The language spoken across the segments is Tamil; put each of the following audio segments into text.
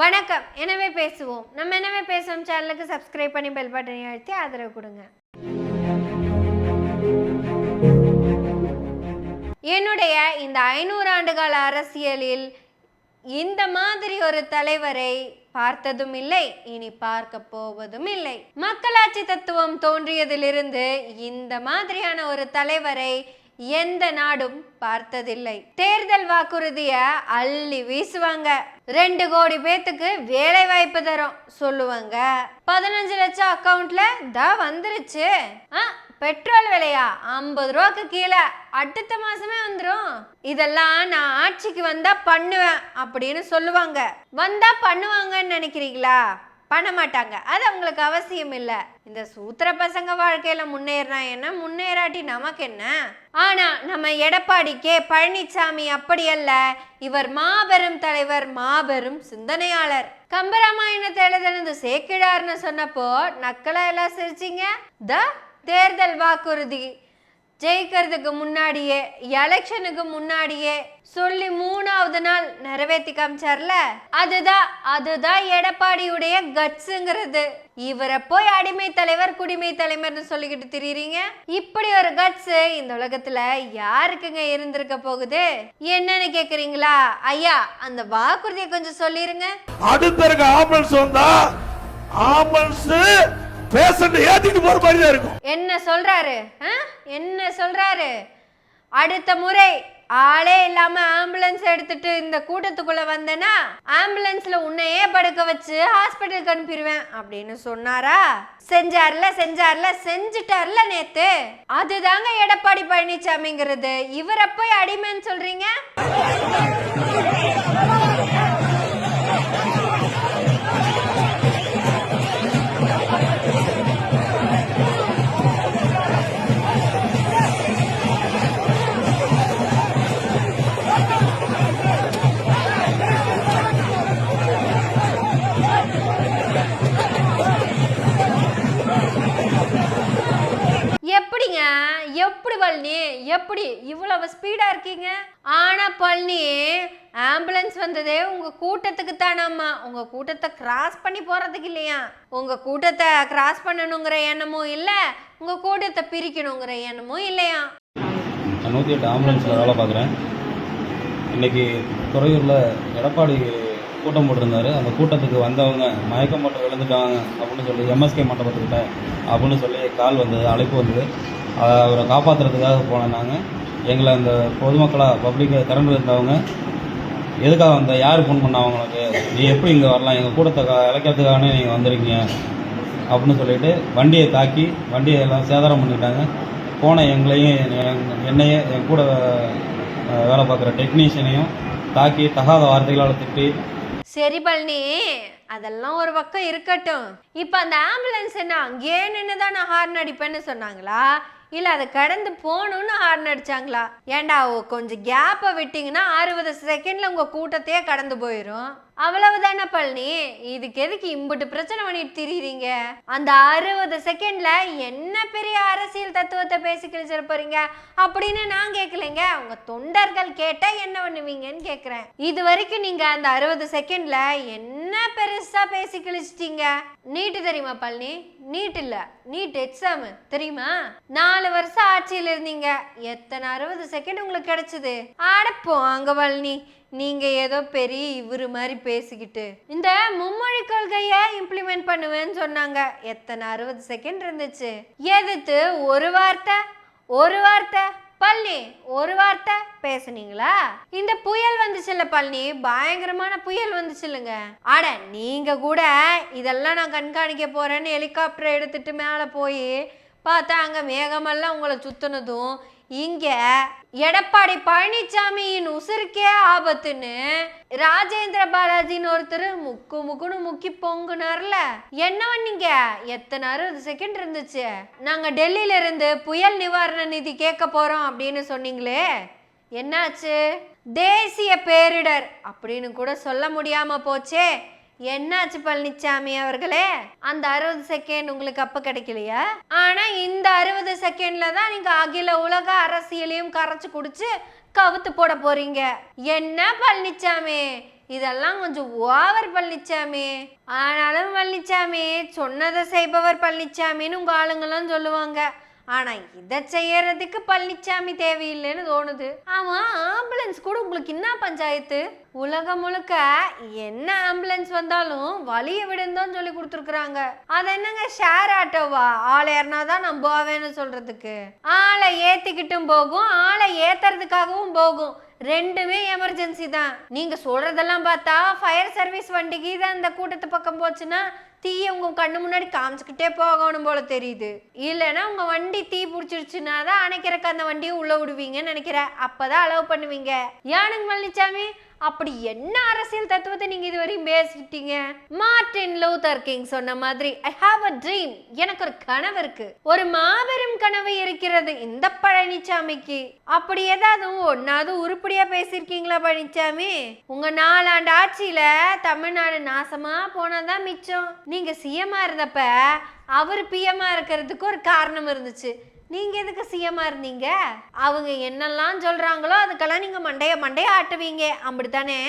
வணக்கம். எனவே பேசுவோம். நம்ம எனவே பேசுவோம் சேனலுக்கு சப்ஸ்கிரைப் பண்ணி பெல் பட்டனை அழுத்தி ஆதரவு கொடுங்க. என்னுடைய இந்த ஐநூறு ஆண்டுகால அரசியலில் இந்த மாதிரி ஒரு தலைவரை பார்த்ததும் இல்லை இனி பார்க்க போவதும் இல்லை. மக்களாட்சி தத்துவம் தோன்றியதிலிருந்து இந்த மாதிரியான ஒரு தலைவரை எந்த நாடும் பார்த்ததில்லை. தேர்தல் வாக்குறுதிய அள்ளி வீசுவாங்க. ரெண்டு கோடி பேத்துக்கு வேலை வாய்ப்பு தரோம் சொல்லுவாங்க. பதினஞ்சு லட்சம் அக்கவுண்ட்ல தான் வந்துருச்சு. ஆ பெட்ரோல் விலையா? ஐம்பது ரூபாய்க்கு கீழே. அடுத்த மாசமே வந்துடும் இதெல்லாம் நான் ஆட்சிக்கு வந்தா பண்ணுவேன் அப்படின்னு சொல்லுவாங்க. வந்தா பண்ணுவாங்கன்னு நினைக்கிறீங்களா? பண்ண மாட்டாங்க. அது அவங்களுக்கு அவசியம் இல்லை. இந்த சூத்திர பசங்க வாழ்க்கையில முன்னேறினா என்ன? முன்னேறாட்டி நமக்கு என்ன? ஆனா நம்ம எடப்பாடிக்கே பழனிசாமி அப்படி அல்ல. இவர் மாபெரும் தலைவர் மாபெரும் சிந்தனையாளர். கம்பராமாயணத்தை எழுதுனது சேக்கிழார்னு சொன்னப்போ நக்கலா எல்லாம் சிரிச்சிங்க? த தேர்தல் வாக்குறுதி. ஜெயிக்கிறதுக்கு முன்னாடியே எலெக்ஷனுக்கு முன்னாடியே சொல்லி மூணாவது நாள் நிறைவேற்றி காமிச்சார்ல? அதுதான் அதுதான் எடப்பாடியுடைய கட்ஸுங்கிறது. இவரை போய் அடிமை தலைவர் குடிமை தலைவர்னு சொல்லிக்கிட்டு திரியுறீங்க? இப்படி ஒரு கட்ஸ் இந்த உலகத்துல யாருக்குங்க இருந்திருக்க போகுது? என்னன்னு கேக்குறீங்களா? ஐயா அந்த வாக்குறுதியை கொஞ்சம் சொல்லிருங்க. அடுத்த இருக்க ஆம்புலன்ஸ் வந்தா ஆம்புலன்ஸ் பேஷண்ட் ஏத்திட்டு போற மாதிரி தான் இருக்கும். என்ன சொல்றாரு? ஆ? என்ன சொல்றாரு? அடுத்த முறை ஆளே இல்லாம ஆம்புலன்ஸ் எடுத்துட்டு இந்த கூட்டத்துக்குள்ள வந்தேன்னா ஆம்புலன்ஸ்ல உன்னையே படுக்க வச்சு ஹாஸ்பிட்டலுக்கு அனுப்பிடுவேன் அப்படின்னு சொன்னாரா? செஞ்சார்ல செஞ்சார்ல செஞ்சுட்டார்ல நேத்து. அதுதாங்க எடப்பாடி பழனிசாமிங்கிறது இவரை போய் அடிமைன்னு சொல்றீங்க? எப்படி இவ்வளவு ஸ்பீடா இருக்கீங்க? ஆனா பழனி ஆம்புலன்ஸ் வந்ததே உங்க கூட்டத்துக்கு தானாம்மா உங்க கூட்டத்தை கிராஸ் பண்ணி போறதுக்கு இல்லையா? உங்க கூட்டத்தை கிராஸ் பண்ணணுங்கிற எண்ணமும் இல்ல உங்க கூட்டத்தை பிரிக்கணுங்கிற எண்ணமும் இல்லையா? நூற்றி எட்டு ஆம்புலன்ஸில் வேலை பார்க்குறேன். இன்றைக்கி துறையூரில் எடப்பாடி கூட்டம் போட்டிருந்தாரு. அந்த கூட்டத்துக்கு வந்தவங்க மயக்கம் போட்டு விழுந்துட்டாங்க அப்படின்னு சொல்லி எம்எஸ்கே மண்டபத்துக்கிட்ட அப்படின்னு சொல்லி கால் வந்தது அழைப்பு வந்தது. அதை அவரை காப்பாற்றுறதுக்காக போன நாங்கள் எங்களை அந்த பொதுமக்களாக பப்ளிக்காக திரண்டு இருந்தவங்க எதுக்காக வந்த? யார் ஃபோன் பண்ணா அவங்களுக்கு? நீ எப்படி இங்கே வரலாம்? எங்கள் கூட்டத்தை இழைக்கிறதுக்கானே நீங்கள் வந்திருக்கீங்க? அப்படின்னு சொல்லிட்டு வண்டியை தாக்கி வண்டியை எல்லாம் சேதாரம் பண்ணிட்டாங்க. போன எங்களையும் என்- என்னையே என் கூட வேலை பார்க்குற டெக்னீஷியனையும் தாக்கி தகாத வார்த்தைகளால் திட்டி சரி பழனி அதெல்லாம் ஒரு பக்கம் இருக்கட்டும். இப்போ அந்த ஆம்புலன்ஸ் என்ன அங்கேயே நின்று தான் நான் ஹார்ன் அடிப்பேன்னு சொன்னாங்களா? இல்லை அதை கடந்து போகணும்னு ஹார்ன் அடிச்சாங்களா? ஏன்டா கொஞ்சம் கேப்பை விட்டிங்கன்னா அறுபது செகண்டில் உங்கள் கூட்டத்தையே கடந்து போயிடும் அவ்வளவுதானே பழனி? இதுக்கு எதுக்கு இம்புட்டு பிரச்சனை பண்ணிட்டு திரியுறீங்க? அந்த அறுபது செகண்ட்ல என்ன பெரிய அரசியல் தத்துவத்தை பேசி கிழிச்சிட போறீங்க அப்படின்னு நான் கேட்கலைங்க உங்க தொண்டர்கள் கேட்டா என்ன பண்ணுவீங்கன்னு கேக்குறேன். இது வரைக்கும் நீங்க அந்த அறுபது செகண்ட்ல என்ன பெருசா பேசி கிழிச்சிட்டீங்க? நீட்டு தெரியுமா பழனி? நீட் இல்ல. நீட் எக்ஸாம் தெரியுமா? நாலு வருஷம் ஆட்சியில் இருந்தீங்க. எத்தனை அறுபது செகண்ட் உங்களுக்கு கிடைச்சது? அடப்போம் அங்க பழனி. நீங்கள் ஏதோ பெரிய இவரு மாதிரி பேசிக்கிட்டு. இந்த மும்மொழி கொள்கையை இம்ப்ளிமெண்ட் பண்ணுவேன்னு சொன்னாங்க. எத்தனை அறுபது செகண்ட் இருந்துச்சு. எதிர்த்து ஒரு வார்த்தை ஒரு வார்த்தை பழனி ஒரு வார்த்தை பேசுனீங்களா? இந்த புயல் வந்துச்சுல்ல பழனி பயங்கரமான புயல் வந்துச்சுல்லுங்க. அட நீங்க கூட இதெல்லாம் நான் கண்காணிக்க போறேன்னு ஹெலிகாப்டர் எடுத்துட்டு மேலே போய் பார்த்தா அங்கே மேகமெல்லாம் உங்களை சுத்துனதும் இங்க எடப்பாடி பழனிசாமியின் உசுருக்கே ஆபத்துன்னு ராஜேந்திர பாலாஜின்னு ஒருத்தர் முக்கு முக்குன்னு முக்கி பொங்குனார்ல. என்ன பண்ணீங்க? எத்தனை அறுபது செகண்ட் இருந்துச்சு. நாங்க டெல்லியில இருந்து புயல் நிவாரண நிதி கேட்க போறோம் அப்படின்னு சொன்னீங்களே. என்னாச்சு? தேசிய பேரிடர் அப்படின்னு கூட சொல்ல முடியாம போச்சே. என்னாச்சு பழனிசாமி அவர்களே? அந்த அறுபது செகண்ட் உங்களுக்கு அப்ப கிடைக்கலையா? ஆனா இந்த அறுபது செகண்ட்ல தான் நீங்க அகில உலக அரசியலையும் கரைச்சு குடிச்சு கவுத்து போட போறீங்க. என்ன பழனிசாமி இதெல்லாம் கொஞ்சம் ஓவர் பழனிச்சாமி. ஆனாலும் பழனிச்சாமி சொன்னதை செய்பவர் பழனிச்சாமின்னு உங்க ஆளுங்கெல்லாம் சொல்லுவாங்க. ஆனா இதை செய்யறதுக்கு பழனிச்சாமி தேவையில்லைன்னு தோணுது. ஆமா ஆம்புலன்ஸ் கூட உங்களுக்கு என்ன பஞ்சாயத்து? உலகம் முழுக்க என்ன ஆம்புலன்ஸ் வந்தாலும் வழிய விடுந்தோன்னு சொல்லி கொடுத்துருக்குறாங்க. அது என்னங்க ஷேர் ஆட்டோவா ஆள் ஏறினாதான் நான் போவேன்னு சொல்றதுக்கு. ஆளை ஏத்திக்கிட்டும் போகும் ஆளை ஏத்துறதுக்காகவும் போகும். ரெண்டுமே எமர்ஜென்சி தான். நீங்க சொல்றதெல்லாம் பார்த்தா ஃபயர் சர்வீஸ் வண்டிக்கு தான் இந்த கூட்டத்து பக்கம் போச்சுன்னா தீயை உங்க கண்ணு முன்னாடி காமிச்சுக்கிட்டே போகணும் போல தெரியுது. இல்லைன்னா உங்க வண்டி தீ பிடிச்சிருச்சுன்னா தான் அணைக்கிறக்கு அந்த வண்டியை உள்ள விடுவீங்கன்னு நினைக்கிறேன். அப்பதான் அலோவ் பண்ணுவீங்க. யானுங்க மல்லிச்சாமி? அப்படி என்ன அரசியல் தத்துவத்தை நீங்க இதுவரையும் பேசிட்டீங்க? மார்டின் லூதர் கிங் சொன்ன மாதிரி ஐ ஹாவ் அ ட்ரீம் எனக்கு ஒரு கனவு இருக்கு. ஒரு மாபெரும் கனவு இருக்கிறது இந்த பழனிசாமிக்கு அப்படி ஏதாவது ஒன்னாவது உருப்படியா பேசியிருக்கீங்களா பழனிசாமி உங்க நாலாண்டு ஆட்சியில தமிழ்நாடு நாசமா போனதான் மிச்சம். நீங்க சிஎம்மா இருந்தப்ப அவர் பிஎம்மா இருக்கிறதுக்கு ஒரு காரணம் இருந்துச்சு. நீங்க எதுக்கு சிஎம்மா இருந்தீங்க? அவங்க என்னெல்லாம் சொல்றாங்களோ அதுக்கெல்லாம் நீங்க மண்டைய மண்டைய ஆட்டுவீங்க. அப்படித்தானே?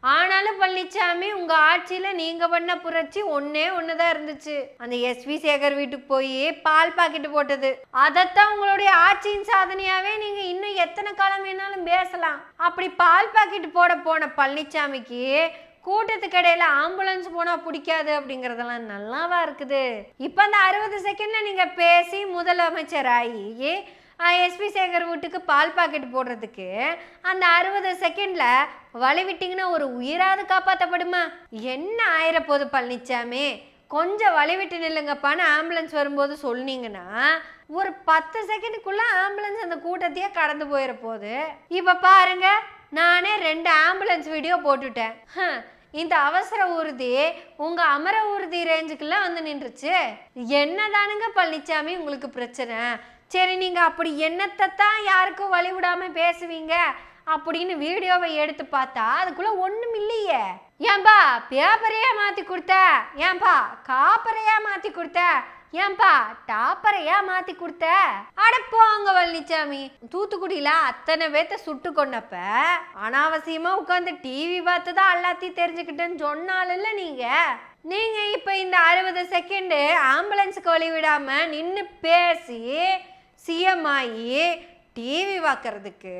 ஆனாலும் பழனிசாமி உங்க ஆட்சியில நீங்க பண்ண புரட்சி ஒன்னே ஒண்ணுதான் இருந்துச்சு. அந்த எஸ்வி சேகர் வீட்டுக்கு போய் பால் பாக்கெட்டு போட்டது. அதைத்தான் உங்களுடைய ஆட்சியின் சாதனையாவே நீங்க இன்னும் எத்தனை காலம் வேணாலும் பேசலாம். அப்படி பால் பாக்கெட் போட போன பழனிசாமிக்கு கூட்டத்துக்கு இடையில ஆம்புலன்ஸ் போனா பிடிக்காது அப்படிங்கறதெல்லாம் நல்லாவா இருக்குது? இப்போ அந்த அறுபது செகண்ட்ல நீங்க பேசி முதலமைச்சர் ஆகி எஸ்பி சேகர் வீட்டுக்கு பால் பாக்கெட் போடுறதுக்கு அந்த அறுபது செகண்ட்ல வழி விட்டீங்கன்னா ஒரு உயிராவது காப்பாற்றப்படுமா என்ன ஆயிரப்போது பழனிச்சாமி? கொஞ்சம் வழி விட்டு நில்லுங்கப்பான்னு ஆம்புலன்ஸ் வரும்போது சொன்னீங்கன்னா ஒரு பத்து செகண்டுக்குள்ள ஆம்புலன்ஸ் அந்த கூட்டத்தையே கடந்து போயிட போகுது இப்போ பாருங்க நானே ரெண்டு ஆம்புலன்ஸ் வீடியோ போட்டுட்டேன். இந்த அவசர ஊர்தி உங்க அமர ஊர்தி ரேஞ்சுக்குலாம் வந்து நின்றுச்சு. என்னதானுங்க பழனிசாமி உங்களுக்கு பிரச்சனை? சரி நீங்க அப்படி என்னத்தை தான் யாருக்கும் வழிவிடாம பேசுவீங்க? அப்படின்னு வீடியோவை எடுத்து பார்த்தா அதுக்குள்ள ஒண்ணும் இல்லையே. ஏன்பா பேப்பரையே மாத்தி கொடுத்த? ஏன்பா காப்பரையா மாத்தி கொடுத்த? ஏன்பா டாப்பரையா மாத்தி கொடுத்த? அட போங்க பழனிசாமி தூத்துக்குடியில அத்தனை பேத்த சுட்டு கொண்டப்ப அனாவசியமா உட்காந்து டிவி பார்த்து தான் எல்லாத்தையும் தெரிஞ்சுக்கிட்டேன்னு சொன்னால நீங்க? நீங்க இப்ப இந்த அறுபது செகண்ட் ஆம்புலன்ஸுக்கு வழி விடாம நின்று பேசி சிஎம் ஆகி டிவி பார்க்கறதுக்கு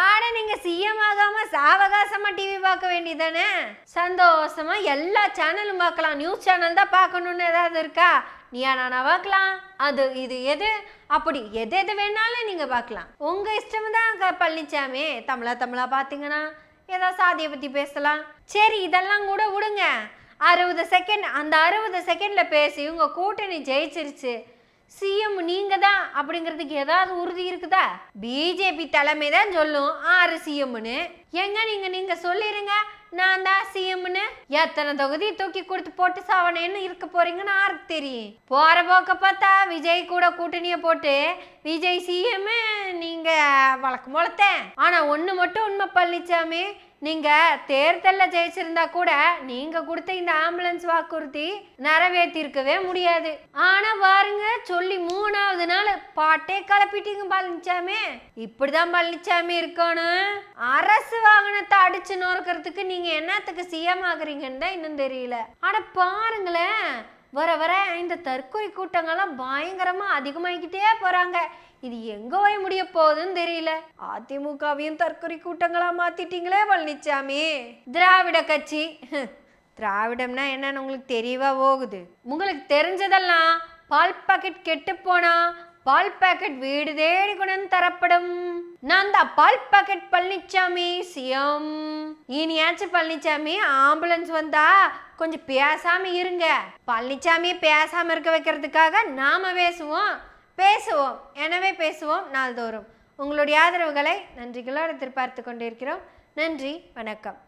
ஆட நீங்க சிஎம் ஆகாம சாவகாசமா டிவி பார்க்க வேண்டியதானே? சந்தோஷமா எல்லா சேனலும் பார்க்கலாம் நியூஸ் சேனல் தான் பார்க்கணும்னு ஏதாவது இருக்கா? நீயா நானா பார்க்கலாம் அது இது எது? அப்படி எது எது வேணாலும் நீங்க பார்க்கலாம் உங்க இஷ்டம் தான் க- தமிழா தமிழா பார்த்தீங்கன்னா ஏதாவது சாதியை பத்தி பேசலாம். சரி இதெல்லாம் கூட விடுங்க. அறுபது செகண்ட் அந்த அறுபது செகண்ட்ல பேசி உங்க கூட்டணி ஜெயிச்சிருச்சு. சிஎம் நீங்க தான் அப்படிங்கிறதுக்கு ஏதாவது உறுதி இருக்குதா? பிஜேபி தலைமை தான் சொல்லும் ஆறு சிஎம்னு எங்க நீங்க நீங்க சொல்லிருங்க. நான் தான் சிஎம்னு எத்தனை தொகுதி தூக்கி கொடுத்து போட்டு சாவனேன்னு இருக்க போறீங்கன்னு யாருக்கு தெரியும். போற போக்க பார்த்தா விஜய் கூட கூட்டணியை போட்டு விஜய் சிஎம் நீங்க வழக்கம் போலத்தேன் ஆனா ஒண்ணு மட்டும் உண்மை பழனிச்சாமி நீங்கள் தேர்தலில் ஜெயிச்சிருந்தா கூட நீங்கள் கொடுத்த இந்த ஆம்புலன்ஸ் வாக்குறுதி நிறைவேற்றிருக்கவே முடியாது. ஆனால் பாருங்க சொல்லி மூணாவது நாள் பாட்டே கலப்பிட்டீங்க பழனிசாமி இப்படிதான் பழனிச்சாமி இருக்கணும். அரசு வாகனத்தை அடிச்சு நோக்கிறதுக்கு நீங்கள் என்னத்துக்கு சிஎம் ஆகுறீங்கன்னு தான் இன்னும் தெரியல. ஆனால் பாருங்களேன் வர வர இந்த தற்கொலை கூட்டங்கள்லாம் பயங்கரமா அதிகமாகிக்கிட்டே போறாங்க. இது எங்க போய் முடிய போகுதுன்னு தெரியல. அதிமுகவையும் தற்கொலை கூட்டங்களா மாத்திட்டீங்களே பழனிசாமி திராவிட கட்சி. திராவிடம்னா என்னன்னு உங்களுக்கு தெரியவா போகுது. உங்களுக்கு தெரிஞ்சதெல்லாம் பால் பாக்கெட் கெட்டு போனா பால் பாக்கெட் வீடு தேடி கொண்டு தரப்படும். நான் தான் பால் பாக்கெட் பழனிச்சாமி சிஎம். இனியாச்சும் பழனிச்சாமி ஆம்புலன்ஸ் வந்தா கொஞ்சம் பேசாம இருங்க. பழனிச்சாமி பேசாம இருக்க வைக்கிறதுக்காக நாம பேசுவோம். பேசுவோம். எனவே பேசுவோம் நாள்தோறும். உங்களுடைய ஆதரவுகளை நன்றிகளோடு எதிர்பார்த்து கொண்டிருக்கிறோம். நன்றி வணக்கம்.